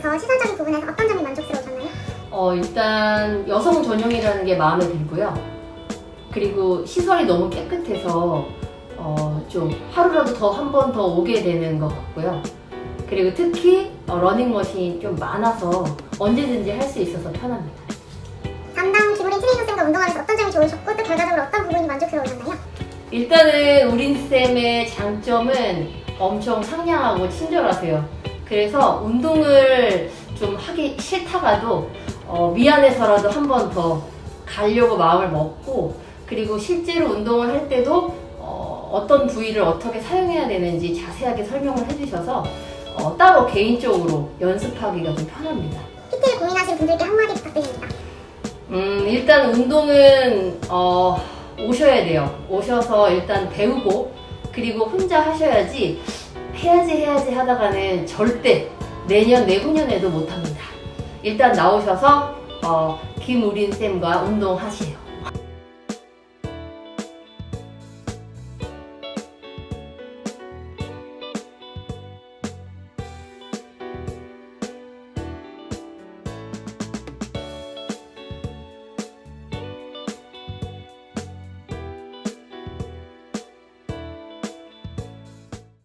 보면서 시설적인 부분에서 어떤 점이 만족스러우셨나요? 어, 일단 여성 전용이라는 게 마음에 들고요. 그리고 시설이 너무 깨끗해서 어, 좀 하루라도 더 한 번 더 오게 되는 것 같고요. 그리고 특히 어, 러닝머신이 좀 많아서 언제든지 할 수 있어서 편합니다. 담당 김우린 트레이너 쌤과 운동하면서 어떤 점이 좋으셨고 또 결과적으로 어떤 부분이 만족스러우셨나요? 일단은 우린 쌤의 장점은 엄청 상냥하고 친절하세요. 그래서 운동을 좀 하기 싫다가도 어, 미안해서라도 한 번 더 가려고 마음을 먹고 그리고 실제로 운동을 할 때도 어, 떤 부위를 어떻게 사용해야 되는지 자세하게 설명을 해주셔서 어, 따로 개인적으로 연습하기가 좀 편합니다. PT를 고민하시는 분들께 한마디 부탁드립니다. 음, 일단 운동은 어, 오셔야 돼요. 오셔서 일단 배우고 그리고 혼자 하셔야지 해야지 해야지 하다가는 절대 내년 내후년에도 못합니다. 일단 나오셔서 어, 김우린 쌤과 운동하세요.